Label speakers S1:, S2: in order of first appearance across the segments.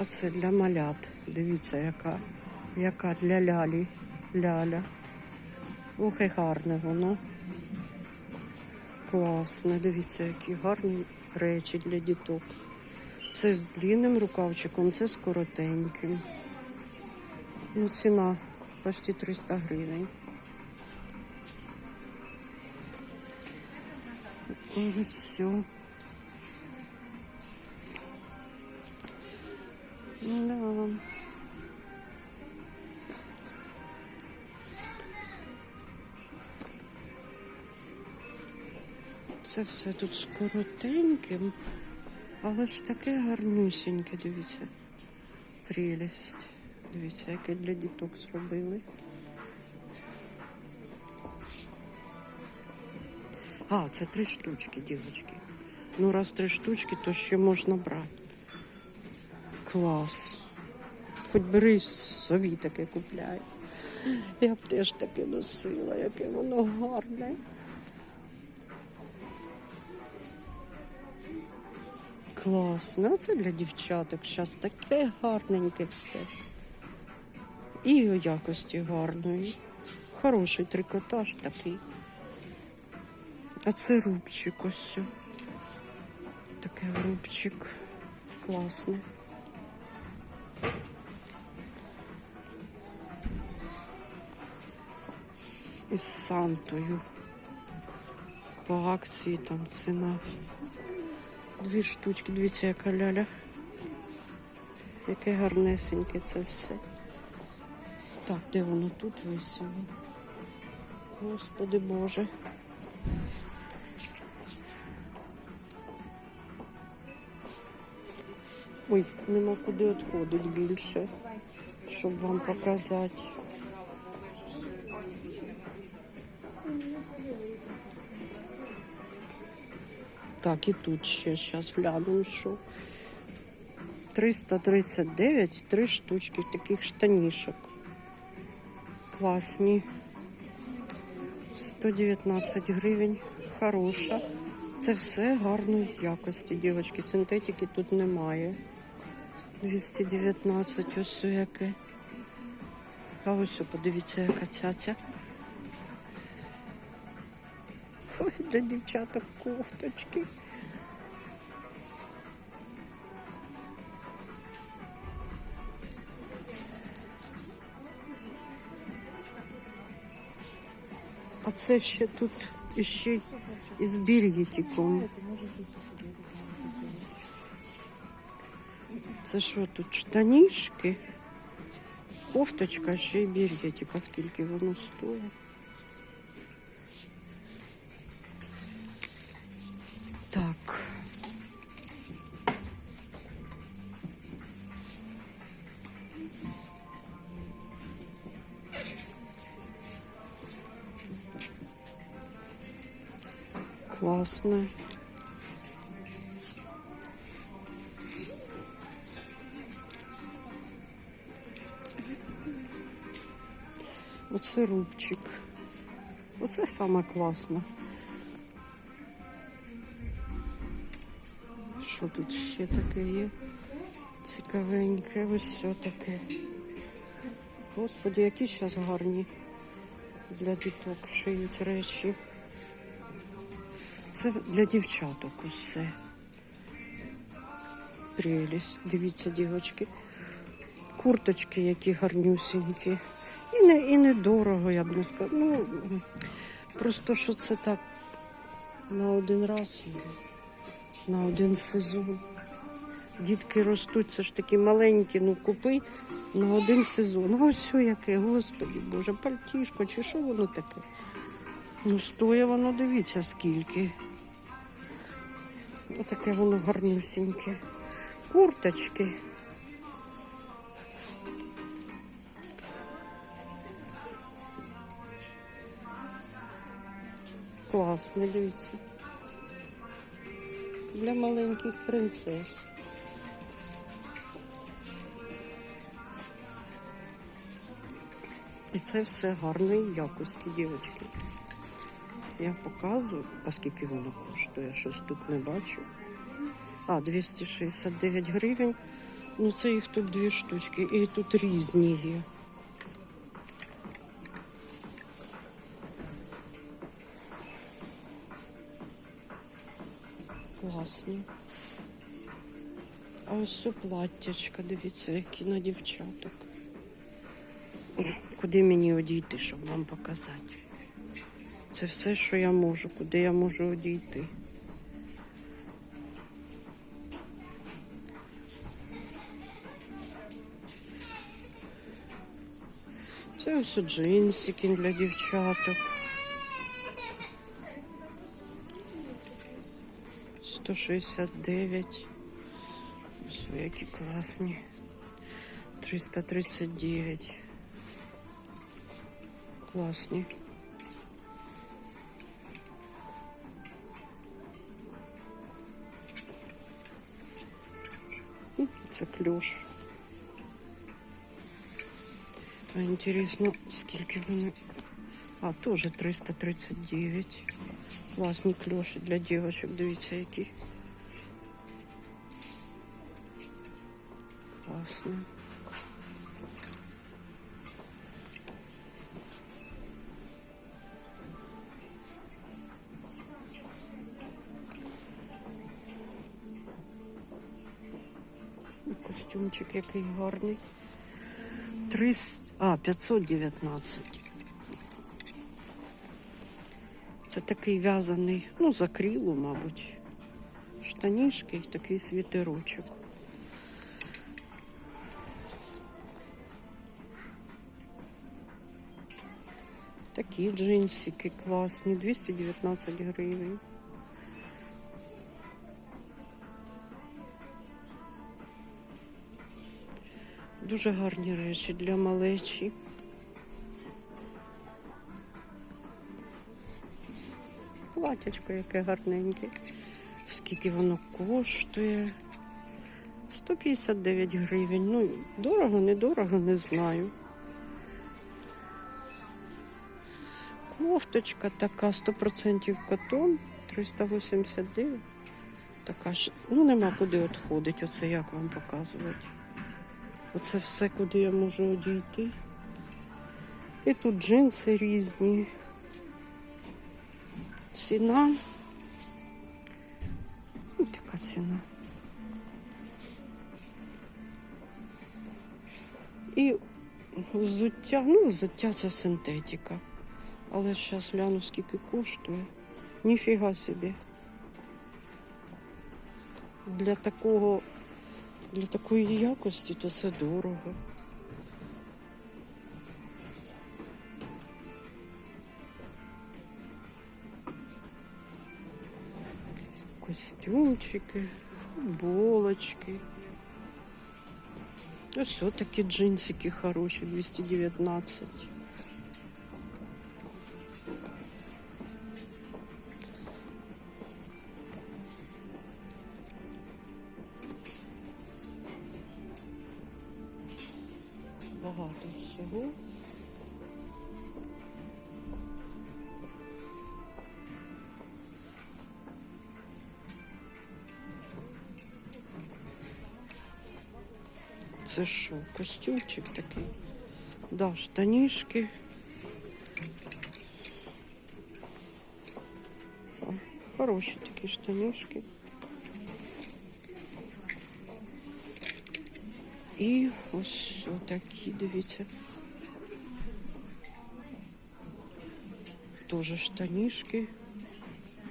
S1: А це для малят. Дивіться, яка, яка для лялі. Ляля. Ох, і гарне воно. Класне. Дивіться, які гарні речі для діток. Це з длинним рукавчиком, це з коротеньким. Ну, ціна почти 300 гривень. Ось все. Да. Це все тут з коротеньким, але ж таке гарнюсіньке, дивіться. Прелість. Дивіться, яке для діток зробили. А, це три штучки, дівчатки. Ну, раз три штучки, то ще можна брати. Клас. Хоч бери собі таке купляй. Я б теж таке носила, яке воно гарне. Класно. Оце для дівчаток. Зараз таке гарненьке все. І у якості гарної. Хороший трикотаж такий. А це рубчик ось. Таке рубчик. Класний. Із Сантою. По акції там ціна. Дві штучки, дивіться, яка ляля. Яке гарнесеньке це все. Так, де воно тут висіло? Господи Боже. Ой, нема куди відходити більше, щоб вам показати. Так, і тут ще зараз гляну, що 339, три штучки таких штанішок. Класні. 119 гривень. Хороша. Це все гарної якості, дівчатки. Синтетики тут немає. 219 ось яке. А ось подивіться, яка цяця. Ой, для дівчаток кофточки. А це ще тут ще й із бір'єтіком. Це що тут штанішки? Кофточка, ще й бір'єтик, а скільки воно стоїть? Так. Классно. Оце рубчик. Оце саме класно. Що тут ще таке є? Цікавеньке, ось все таке. Господи, які зараз гарні для діток шиють речі. Це для дівчаток усе. Прелість. Дивіться, дівчатки. Курточки, які гарнюсінькі. І не, і недорого, я б не сказала. Ну, просто що це так на один раз, на один сезон. Дітки ростуть, це ж такі маленькі, ну купи на один сезон. Ось яке, господи Боже, пальтішко, чи що воно таке? Ну, стоє воно, дивіться, скільки. Отаке воно гарнюсіньке. Курточки. Класно, дивіться. Для маленьких принцес. І це все гарної якості, дівчатки. Я показую, а скільки воно коштує, щось тут не бачу. А, 269 гривень. Ну, це їх тут дві штучки, і тут різні є. Класні. А ось це платтячка, дивіться, які на дівчаток. Куди мені одійти, щоб вам показати? Це все, що я можу, куди я можу одійти. Це ось джинсики для дівчаток. 169. Ось ви які класні. 339. Класні. М, Це клюш. А інтересно, скільки вони. А, теж 339. Класні кльоші для дівчаток, дивіться, які. Класно. Костюмчик який гарний. 300, а, 519. Це такий в'язаний, ну, з мабуть. Штанішки і такий світерочок. Такі джинсики класні, 219 гривень. Дуже гарні речі для малечі. Платячко яке гарненьке. Скільки воно коштує? 159 гривень. Ну, дорого, недорого, не знаю. Кофточка така 100% котон, 389. Така ж, ну нема куди відходити. Оце як вам показувати. Оце все, куди я можу одійти. І тут джинси різні. Ціна. Ось така ціна. І взуття, ну, взуття це синтетика. Але зараз гляну, скільки коштує. Ніфіга собі. Для такого, для такої якості то це дорого. Костюмчики, футболочки. Ось такі джинсики хороші, 219. Багато всього. Це що, костюмчик такий? Да, штанішки. Хороші такі штанішки. І ось такі, дивіться. Тоже штанішки.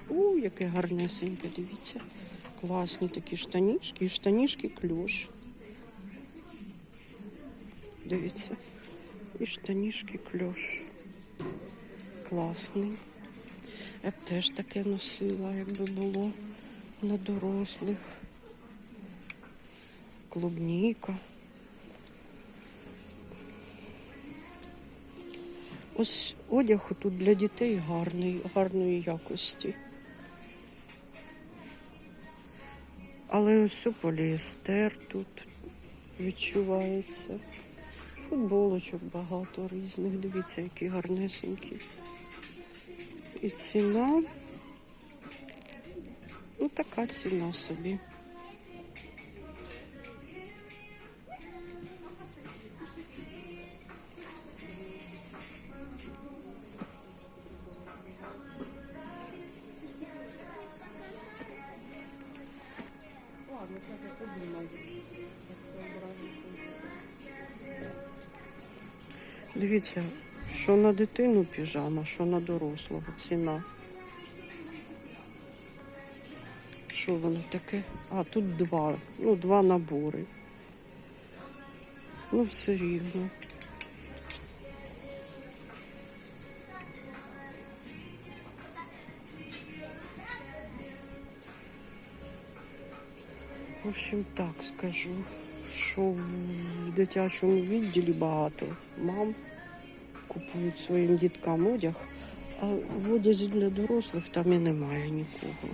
S1: У, яке гарнесеньке, дивіться. Класні такі штанішки. І штанішки кльош. Дивіться. І штанішки кльош. Класний. Я б теж таке носила, якби було на дорослих. Клубніка. Ось одяг тут для дітей гарний, гарної якості. Але ось поліестер тут відчувається. Футболочок багато різних. Дивіться, які гарнесенькі. І ціна. Ну, така ціна собі. Дивіться, що на дитину піжама, що на дорослого ціна. Що воно таке? А, тут два. Ну, два набори. Ну, все рівно. В общем, так скажу, що в дитячому відділі багато мам купують своїм діткам одяг, а в одязі для дорослих там і немає нікого.